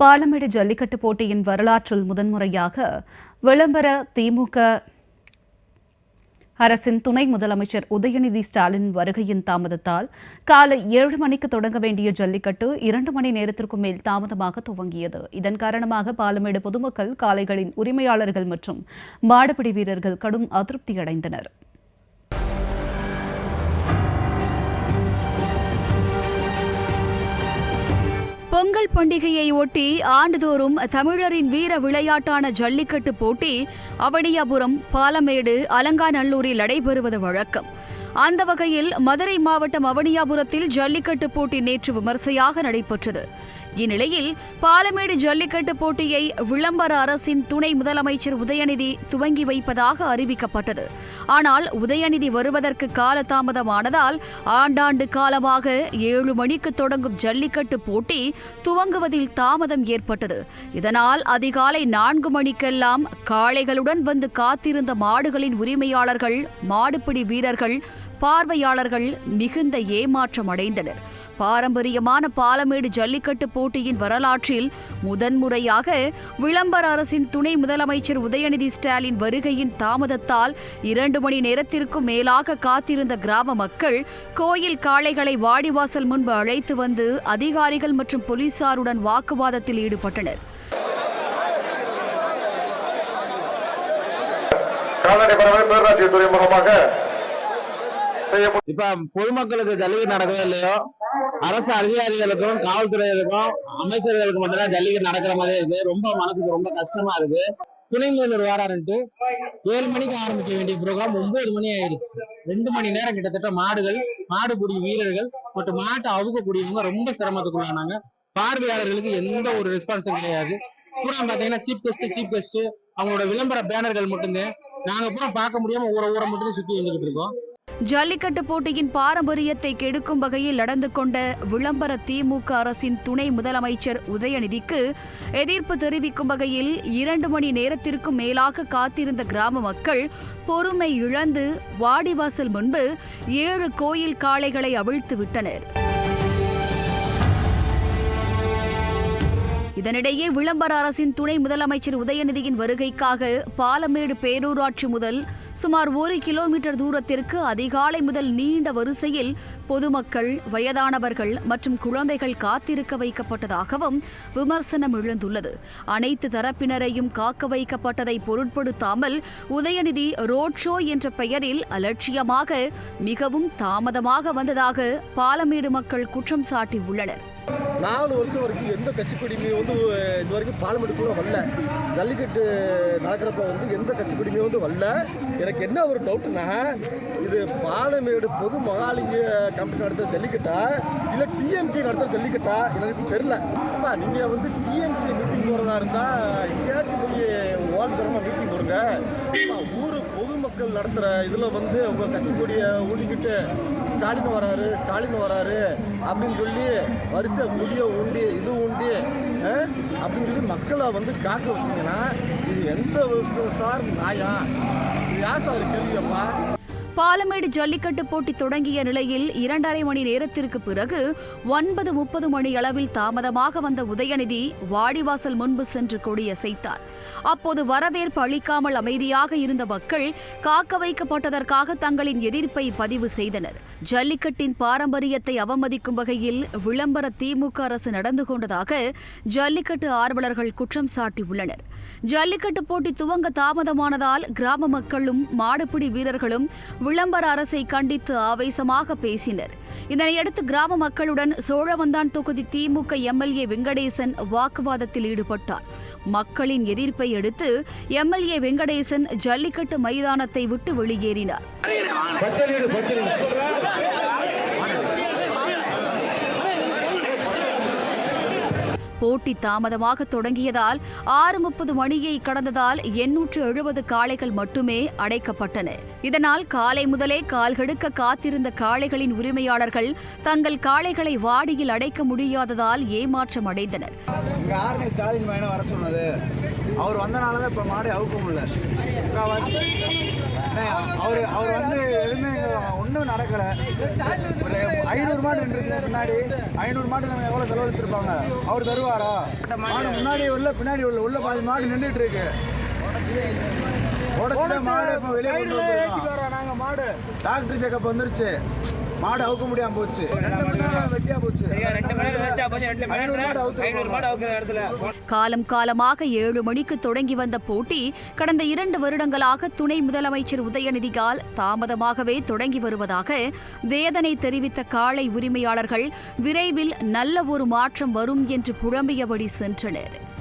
பாலமேடு ஜல்லிக்கட்டு போட்டியின் வரலாற்றில் முதன்முறையாக விளம்பர திமுக அரசின் துணை முதலமைச்சர் உதயநிதி ஸ்டாலின் வருகையின் தாமதத்தால் காலை ஏழு மணிக்கு தொடங்க வேண்டிய ஜல்லிக்கட்டு இரண்டு மணி நேரத்திற்கும் மேல் தாமதமாக துவங்கியது. இதன் காரணமாக பாலமேடு பொதுமக்கள் காளைகளின் உரிமையாளர்கள் மற்றும் மாடுபிடி வீரர்கள் கடும் அதிருப்தியடைந்தனா் பொங்கல் பண்டிகையை ஒட்டி ஆண்டுதோறும் தமிழரின் வீர விளையாட்டான ஜல்லிக்கட்டு போட்டி அவனியாபுரம் பாலமேடு அலங்காநல்லூரில் நடைபெறுவது வழக்கம். அந்த வகையில் மதுரை மாவட்டம் அவனியாபுரத்தில் ஜல்லிக்கட்டு போட்டி நேற்று விமர்சையாக நடைபெற்றது. இந்நிலையில் பாலமேடு ஜல்லிக்கட்டு போட்டியை விளம்பர அரசின் துணை முதலமைச்சர் உதயநிதி துவங்கி வைப்பதாக அறிவிக்கப்பட்டது. ஆனால் உதயநிதி வருவதற்கு காலதாமதமானதால் ஆண்டாண்டு காலமாக ஏழு மணிக்கு தொடங்கும் ஜல்லிக்கட்டு போட்டி துவங்குவதில் தாமதம் ஏற்பட்டது. இதனால் அதிகாலை நான்கு மணிக்கெல்லாம் காளைகளுடன் வந்து காத்திருந்த மாடுகளின் உரிமையாளர்கள் மாடுபிடி வீரர்கள் பார்வையாளர்கள் மிகுந்த ஏமாற்றம் அடைந்தனர் பாரம்பரியமான பாலமேடு ஜல்லிக்கட்டு போட்டியின் வரலாற்றில் முதன்முறையாக விளம்பர அரசின் துணை முதலமைச்சர் உதயநிதி ஸ்டாலின் வருகையின் தாமதத்தால் இரண்டு மணி நேரத்திற்கும் மேலாக காத்திருந்த கிராம மக்கள் கோயில் காளைகளை வாடிவாசல் முன்பு அழைத்து வந்து அதிகாரிகள் மற்றும் போலீசாருடன் வாக்குவாதத்தில் ஈடுபட்டனர். கால்நடை பறவை பேரூராட்சி துறை மூலமாக செய்யப்படும். இப்ப பொதுமக்களுக்கு ஜல்லிக்கட்டு நடக்கவே இல்லையோ? அரசு அதிகாரிகளுக்கும் காவல்துறைகளுக்கும் அமைச்சர்களுக்கு மட்டும்தான் ஜல்லிக்கட்டு நடக்கிற மாதிரி இருக்கு. ரொம்ப மனசுக்கு ரொம்ப கஷ்டமா இருக்கு. துணை முதல்வர் வாராருன்ட்டு ஏழு மணிக்கு ஆரம்பிக்க வேண்டிய ப்ரோக்ராம் ஒன்பது மணி ஆயிடுச்சு. ரெண்டு மணி நேரம் கிட்டத்தட்ட மாடுகள் மாடு கூடிய வீரர்கள் மற்றும் மாட்டை அவுக்கக்கூடியவங்க ரொம்ப சிரமத்துக்குள்ளானாங்க. பார்வையாளர்களுக்கு எந்த ஒரு ரெஸ்பான்ஸும் கிடையாது. பூரா பாத்தீங்கன்னா சீப் கெஸ்ட் சீப் கெஸ்ட் அவங்களோட விளம்பர பேனர்கள் மட்டும்தான் நாங்க பூரா பார்க்க முடியாம ஊரை ஊரை மட்டும் சுத்தி வந்துகிட்டு இருக்கோம். ஜல்லிக்கட்டு போட்டியின் பாரம்பரியத்தை கெடுக்கும் வகையில் நடந்து கொண்ட விளம்பர திமுக அரசின் துணை முதலமைச்சர் உதயநிதிக்கு எதிர்ப்பு தெரிவிக்கும் வகையில் இரண்டு மணி நேரத்திற்கும் மேலாக காத்திருந்த கிராம மக்கள் பொறுமை இழந்து வாடிவாசல் முன்பு ஏழு கோயில் காளைகளை அவிழ்த்து விட்டனர். இதனிடையே விளம்பர அரசின் துணை முதலமைச்சர் உதயநிதியின் வருகைக்காக பாலமேடு பேரூராட்சி முதல் சுமார் ஒரு கிலோமீட்டர் தூரத்திற்கு அதிகாலை முதல் நீண்ட வரிசையில் பொதுமக்கள் வயதானவர்கள் மற்றும் குழந்தைகள் காத்திருக்க வைக்கப்பட்டதாகவும் விமர்சனம் எழுந்துள்ளது. அனைத்து தரப்பினரையும் காக்க வைக்கப்பட்டதை பொருட்படுத்தாமல் உதயநிதி ரோட் ஷோ என்ற பெயரில் அலட்சியமாக மிகவும் தாமதமாக வந்ததாக பாலமேடு மக்கள் குற்றம் சாட்டியுள்ளனர். நாலு வருஷம் வரைக்கும் எந்த கட்சி வந்து இது வரைக்கும் பார்லிமெண்ட்டுக்குள்ளே வரல. ஜல்லிக்கட்டு நடக்கிறப்ப வந்து எந்த கட்சி வந்து வரல. எனக்கு என்ன ஒரு டவுட்னா இது பாலமேடு பொது மகாலிங்க கம்பெனி நடத்துகிற ஜல்லிக்கட்டா? இல்லை டிஎம்கே நடத்துகிற ஜல்லிக்கட்டா? எனக்கு தெரில அப்பா நீங்கள் வந்து டிஎம்கே மீட்டிங் போகிறதா இருந்தால் எங்கேயாச்சும் போய் ஓரத்தரமாக மீட்டிங் போடுங்க. ஊருக்கு ஊர் நடத்துகிற இதில் வந்து உங்கள் கட்சி கொடியை ஸ்டாலின் வராரு ஸ்டாலின் வராரு அப்படின்னு சொல்லி வரிசை குடியை உண்டி இது உண்டி அப்படின்னு சொல்லி மக்களை வந்து காக்க வச்சிங்கன்னா இது எந்த சார் நியாயம்? இது யார் சார் கேள்வியப்பா? பாலமேடு ஜல்லிக்கட்டு போட்டி தொடங்கிய நிலையில் இரண்டரை மணி நேரத்திற்கு பிறகு ஒன்பது முப்பது மணி அளவில் தாமதமாக வந்த உதயநிதி வாடிவாசல் முன்பு சென்று கொடியசைத்தார். அப்போது வரவேற்பு அளிக்காமல் அமைதியாக இருந்த மக்கள் காக்க வைக்கப்பட்டதற்காக தங்களின் எதிர்ப்பை பதிவு செய்தனர். ஜல்லிக்கட்டின் பாரம்பரியத்தை அவமதிக்கும் வகையில் விளம்பர திமுக அரசு நடந்து கொண்டதாக ஜல்லிக்கட்டு ஆர்வலர்கள் குற்றம் சாட்டியுள்ளனர். ஜல்லிக்கட்டு போட்டி துவங்க தாமதமானதால் கிராம மக்களும் மாடுபிடி வீரர்களும் விளம்பர அரசை கண்டித்து ஆவேசமாக பேசினர். இதனையடுத்து கிராம மக்களுடன் சோழவந்தான் தொகுதி திமுக எம்எல்ஏ வெங்கடேசன் வாக்குவாதத்தில் ஈடுபட்டார். மக்களின் எதிர்ப்பை அடுத்து எம்எல்ஏ வெங்கடேசன் ஜல்லிக்கட்டு மைதானத்தை விட்டு வெளியேறினார். போட்டி தாமதமாக தொடங்கியதால் ஆறு முப்பது மணியை கடந்ததால் எண்ணூற்று எழுபது காளைகள் மட்டுமே அடைக்கப்பட்டன. இதனால் காலை முதலே கால்கெடுக்க காத்திருந்த காளைகளின் உரிமையாளர்கள் தங்கள் காளைகளை வாடியில் அடைக்க முடியாததால் ஏமாற்றம் அடைந்தனர். அவர் வந்தனால தான் இப்போ மாடு அவுக்க முடியல. அவர் அவர் வந்து எதுவுமே நடக்கலை ஒரு ஐநூறு மாடு நின்றுச்சு முன்னாடி ஐநூறு மாட்டுக்கு நம்ம எவ்வளோ செலவழிச்சிருப்பாங்க? அவர் தருவார்? மாடு முன்னாடி உள்ள பின்னாடி உள்ள உள்ள பாதி மாடு நின்றுட்டு இருக்கு. உடச்சு மாடு இப்போ வெளியே கொண்டு நாங்க மாடு. டாக்டர் செக்கப் வந்துருச்சு. மாடு அவுக்க முடியாம போச்சு. காலம் காலமாக ஏழு மணிக்கு தொடங்கி வந்த போட்டி கடந்த இரண்டு வருடங்களாக துணை முதலமைச்சர் உதயநிதியால் தாமதமாகவே தொடங்கி வருவதாக வேதனை தெரிவித்த காளை உரிமையாளர்கள் விரைவில் நல்ல ஒரு மாற்றம் வரும் என்று புலம்பியபடி சென்றனர்.